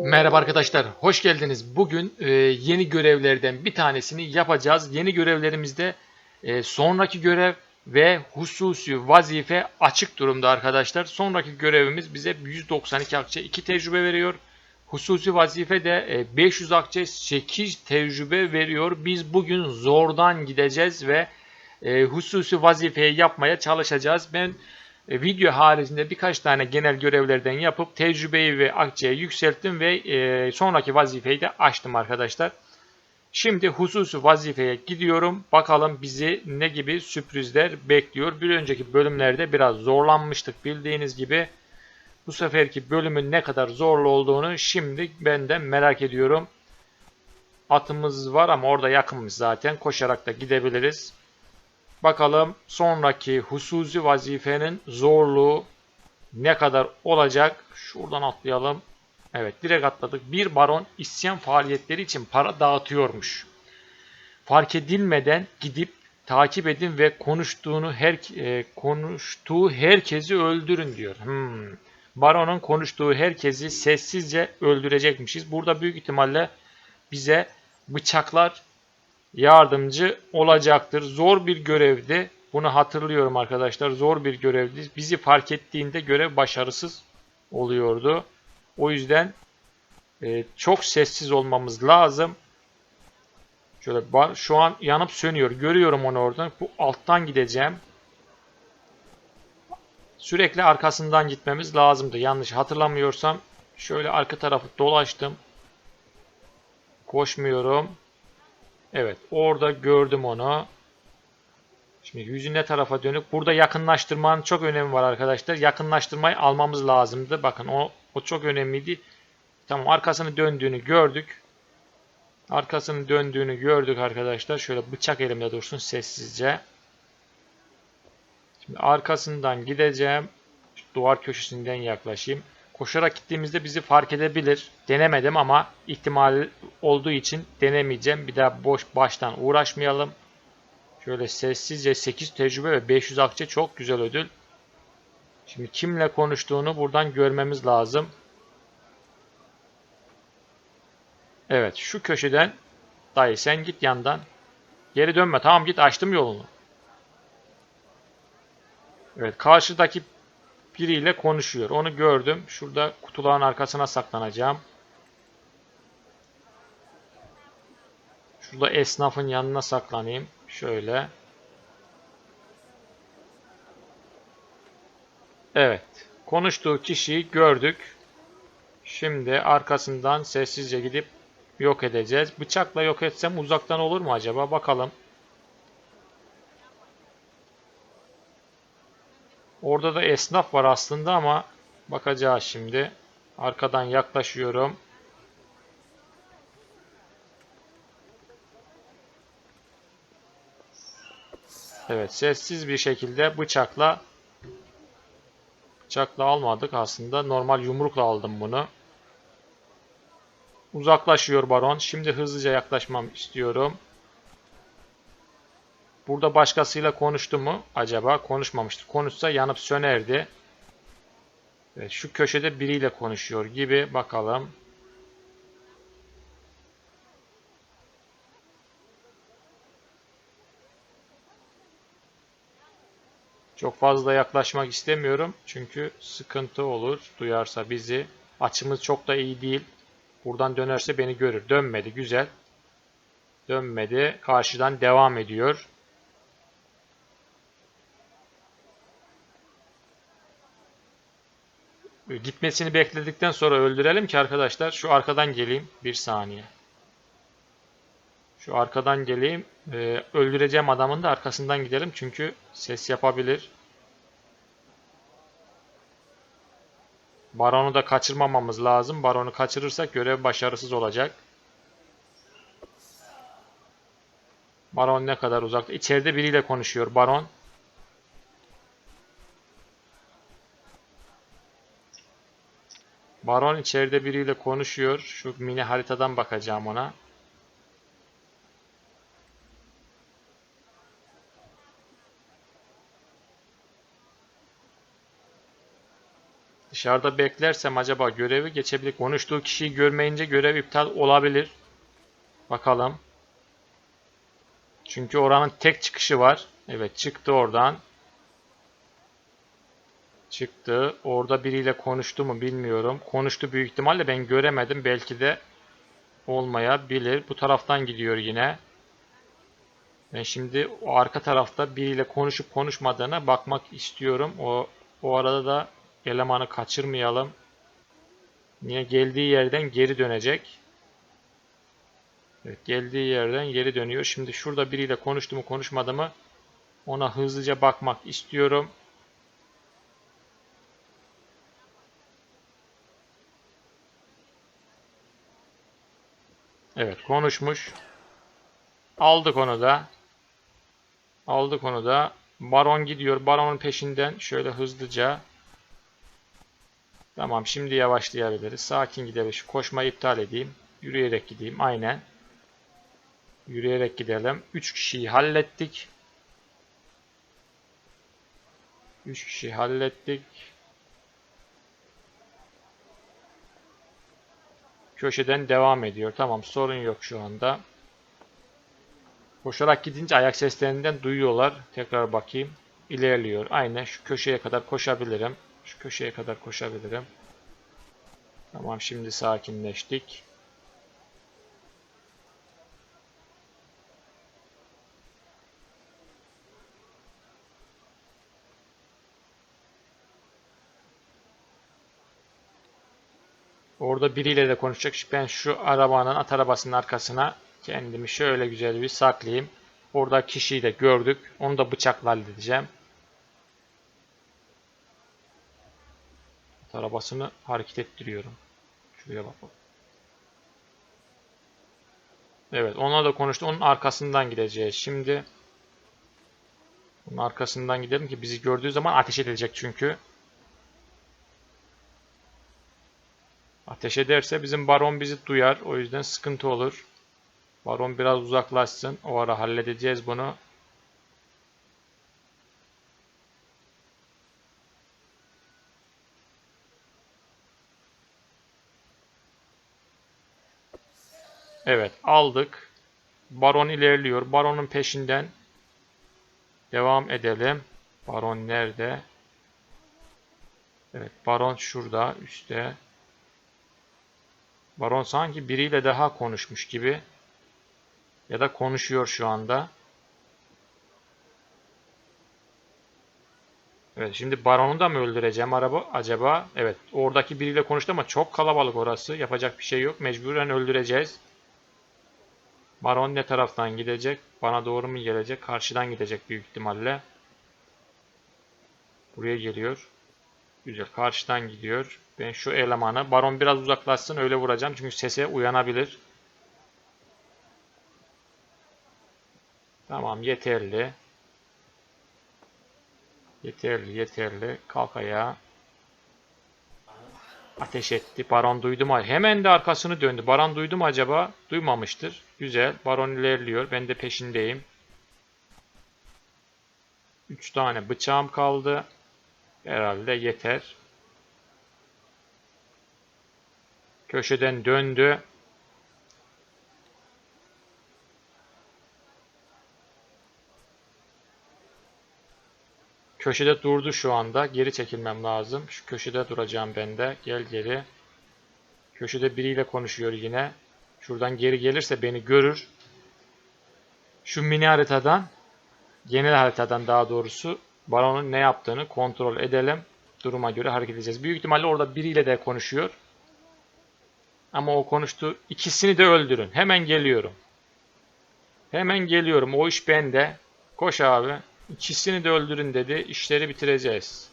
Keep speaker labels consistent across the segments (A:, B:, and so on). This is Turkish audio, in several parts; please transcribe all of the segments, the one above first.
A: Merhaba arkadaşlar, hoş geldiniz. Bugün e, yeni görevlerden bir tanesini yapacağız. Yeni görevlerimizde e, sonraki görev ve hususi vazife açık durumda arkadaşlar. Sonraki görevimiz bize 192 akçe 2 tecrübe veriyor. Hususi vazife de e, 500 akçe 8 tecrübe veriyor. Biz bugün zordan gideceğiz ve e, hususi vazifeyi yapmaya çalışacağız. Ben video haricinde birkaç tane genel görevlerden yapıp tecrübeyi ve akçeyi yükselttim ve e, sonraki vazifeyi de açtım arkadaşlar. Şimdi hususi vazifeye gidiyorum. Bakalım bizi ne gibi sürprizler bekliyor. Bir önceki bölümlerde biraz zorlanmıştık bildiğiniz gibi. Bu seferki bölümün ne kadar zorlu olduğunu şimdi ben de merak ediyorum. Atımız var ama orada yakınmış zaten. Koşarak da gidebiliriz. Bakalım sonraki hususi vazifenin zorluğu ne kadar olacak? Şuradan atlayalım. Evet direkt atladık. Bir baron isyan faaliyetleri için para dağıtıyormuş. Fark edilmeden gidip takip edin ve konuştuğunu her e, konuştuğu herkesi öldürün diyor. Hmm. Baronun konuştuğu herkesi sessizce öldürecekmişiz. Burada büyük ihtimalle bize bıçaklar yardımcı olacaktır. Zor bir görevdi. Bunu hatırlıyorum arkadaşlar. Zor bir görevdi. Bizi fark ettiğinde görev başarısız oluyordu. O yüzden e, çok sessiz olmamız lazım. Şöyle bar, şu an yanıp sönüyor. Görüyorum onu oradan. Bu alttan gideceğim. Sürekli arkasından gitmemiz lazımdı. Yanlış hatırlamıyorsam şöyle arka tarafı dolaştım. Koşmuyorum. Evet orada gördüm onu. Şimdi yüzü ne tarafa dönük. Burada yakınlaştırmanın çok önemi var arkadaşlar. Yakınlaştırmayı almamız lazımdı. Bakın o, o çok önemliydi. Tamam arkasını döndüğünü gördük. Arkasını döndüğünü gördük arkadaşlar. Şöyle bıçak elimde dursun sessizce. Şimdi arkasından gideceğim. Şu duvar köşesinden yaklaşayım. Koşarak gittiğimizde bizi fark edebilir. Denemedim ama ihtimal olduğu için denemeyeceğim. Bir daha boş baştan uğraşmayalım. Şöyle sessizce 8 tecrübe ve 500 akçe çok güzel ödül. Şimdi kimle konuştuğunu buradan görmemiz lazım. Evet şu köşeden dayı sen git yandan. Geri dönme tamam git açtım yolunu. Evet karşıdaki biriyle konuşuyor. Onu gördüm. Şurada kutuların arkasına saklanacağım. Şurada esnafın yanına saklanayım. Şöyle. Evet. Konuştuğu kişiyi gördük. Şimdi arkasından sessizce gidip yok edeceğiz. Bıçakla yok etsem uzaktan olur mu acaba? Bakalım. Orada da esnaf var aslında ama bakacağız şimdi. Arkadan yaklaşıyorum. Evet sessiz bir şekilde bıçakla bıçakla almadık aslında. Normal yumrukla aldım bunu. Uzaklaşıyor baron. Şimdi hızlıca yaklaşmam istiyorum. Burada başkasıyla konuştu mu acaba? Konuşmamıştır. Konuşsa yanıp sönerdi. Evet, şu köşede biriyle konuşuyor gibi. Bakalım. Çok fazla yaklaşmak istemiyorum. Çünkü sıkıntı olur. Duyarsa bizi. Açımız çok da iyi değil. Buradan dönerse beni görür. Dönmedi. Güzel. Dönmedi. Karşıdan devam ediyor. Gitmesini bekledikten sonra öldürelim ki arkadaşlar. Şu arkadan geleyim. Bir saniye. Şu arkadan geleyim. Ee, öldüreceğim adamın da arkasından gidelim. Çünkü ses yapabilir. Baron'u da kaçırmamamız lazım. Baron'u kaçırırsak görev başarısız olacak. Baron ne kadar uzakta? İçeride biriyle konuşuyor Baron. Baron içeride biriyle konuşuyor. Şu mini haritadan bakacağım ona. Dışarıda beklersem acaba görevi geçebilir. Konuştuğu kişiyi görmeyince görev iptal olabilir. Bakalım. Çünkü oranın tek çıkışı var. Evet çıktı oradan. Çıktı. Orada biriyle konuştu mu bilmiyorum. Konuştu büyük ihtimalle ben göremedim. Belki de olmayabilir. Bu taraftan gidiyor yine. Ben şimdi o arka tarafta biriyle konuşup konuşmadığına bakmak istiyorum. O o arada da elemanı kaçırmayalım. Niye geldiği yerden geri dönecek. Evet, geldiği yerden geri dönüyor. Şimdi şurada biriyle konuştu mu konuşmadı mı ona hızlıca bakmak istiyorum. Evet konuşmuş. Aldık onu da. Aldık onu da. Baron gidiyor. Baron'un peşinden şöyle hızlıca. Tamam şimdi yavaşlayabiliriz. Sakin gidelim. Şu koşmayı iptal edeyim. Yürüyerek gideyim. Aynen. Yürüyerek gidelim. 3 kişiyi hallettik. 3 kişiyi hallettik. Köşeden devam ediyor. Tamam sorun yok şu anda. Koşarak gidince ayak seslerinden duyuyorlar. Tekrar bakayım. İlerliyor. Aynen şu köşeye kadar koşabilirim. Şu köşeye kadar koşabilirim. Tamam şimdi sakinleştik. Orada biriyle de konuşacak. Ben şu arabanın at arabasının arkasına kendimi şöyle güzel bir saklayayım. Orada kişiyi de gördük. Onu da bıçakla halledeceğim. At arabasını hareket ettiriyorum. Şuraya bakalım. Evet onunla da konuştu. Onun arkasından gideceğiz. Şimdi onun arkasından gidelim ki bizi gördüğü zaman ateş edilecek çünkü. Ateş ederse bizim baron bizi duyar. O yüzden sıkıntı olur. Baron biraz uzaklaşsın. O ara halledeceğiz bunu. Evet aldık. Baron ilerliyor. Baronun peşinden devam edelim. Baron nerede? Evet Baron şurada üstte. Baron sanki biriyle daha konuşmuş gibi. Ya da konuşuyor şu anda. Evet şimdi Baron'u da mı öldüreceğim araba acaba? Evet oradaki biriyle konuştu ama çok kalabalık orası. Yapacak bir şey yok. Mecburen öldüreceğiz. Baron ne taraftan gidecek? Bana doğru mu gelecek? Karşıdan gidecek büyük ihtimalle. Buraya geliyor. Güzel. Karşıdan gidiyor. Ben şu elemanı. Baron biraz uzaklaşsın. Öyle vuracağım. Çünkü sese uyanabilir. Tamam. Yeterli. Yeterli. Yeterli. Kalk ayağa. Ateş etti. Baron duydu mu? Hemen de arkasını döndü. Baron duydu mu acaba? Duymamıştır. Güzel. Baron ilerliyor. Ben de peşindeyim. 3 tane bıçağım kaldı. Herhalde yeter. Köşeden döndü. Köşede durdu şu anda. Geri çekilmem lazım. Şu köşede duracağım ben de. Gel geri. Köşede biriyle konuşuyor yine. Şuradan geri gelirse beni görür. Şu mini haritadan, genel haritadan daha doğrusu baronun ne yaptığını kontrol edelim. Duruma göre hareket edeceğiz. Büyük ihtimalle orada biriyle de konuşuyor. Ama o konuştu. İkisini de öldürün. Hemen geliyorum. Hemen geliyorum. O iş bende. Koş abi. İkisini de öldürün dedi. İşleri bitireceğiz.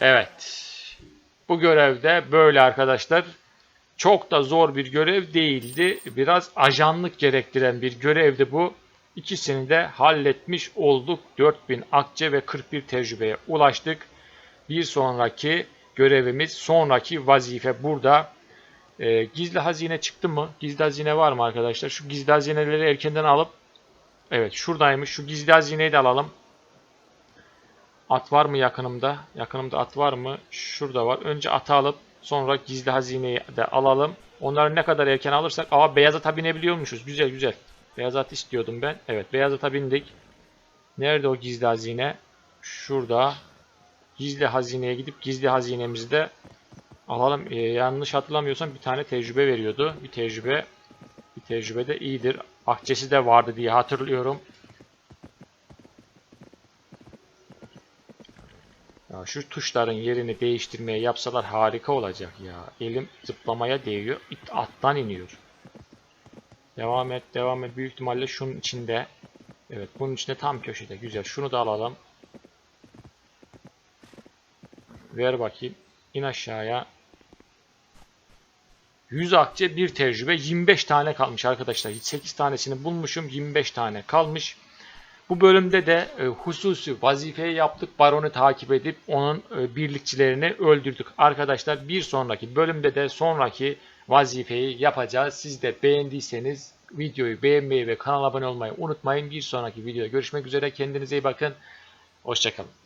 A: Evet. Bu görevde böyle arkadaşlar. Çok da zor bir görev değildi. Biraz ajanlık gerektiren bir görevdi bu. İkisini de halletmiş olduk. 4000 akçe ve 41 tecrübeye ulaştık. Bir sonraki görevimiz, sonraki vazife burada. E, gizli hazine çıktı mı? Gizli hazine var mı arkadaşlar? Şu gizli hazineleri erkenden alıp Evet şuradaymış. Şu gizli hazineyi de alalım. At var mı yakınımda? Yakınımda at var mı? Şurada var. Önce atı alıp sonra gizli hazineyi de alalım. Onları ne kadar erken alırsak. Aa beyaz ata binebiliyormuşuz. Güzel güzel. Beyaz at istiyordum ben. Evet beyaz ata bindik. Nerede o gizli hazine? Şurada. Gizli hazineye gidip gizli hazinemizi de alalım. Ee, yanlış hatırlamıyorsam bir tane tecrübe veriyordu. Bir tecrübe bir tecrübe de iyidir. Akçesi de vardı diye hatırlıyorum. Şu tuşların yerini değiştirmeye yapsalar harika olacak ya. Elim zıplamaya değiyor. it Attan iniyor. Devam et, devam et. Büyük ihtimalle şunun içinde. Evet, bunun içinde tam köşede. Güzel. Şunu da alalım. Ver bakayım. İn aşağıya. 100 akçe bir tecrübe. 25 tane kalmış arkadaşlar. 8 tanesini bulmuşum. 25 tane kalmış. Bu bölümde de e, hususi vazifeyi yaptık. Baronu takip edip onun e, birlikçilerini öldürdük. Arkadaşlar bir sonraki bölümde de sonraki vazifeyi yapacağız. Siz de beğendiyseniz videoyu beğenmeyi ve kanala abone olmayı unutmayın. Bir sonraki videoda görüşmek üzere. Kendinize iyi bakın. Hoşçakalın.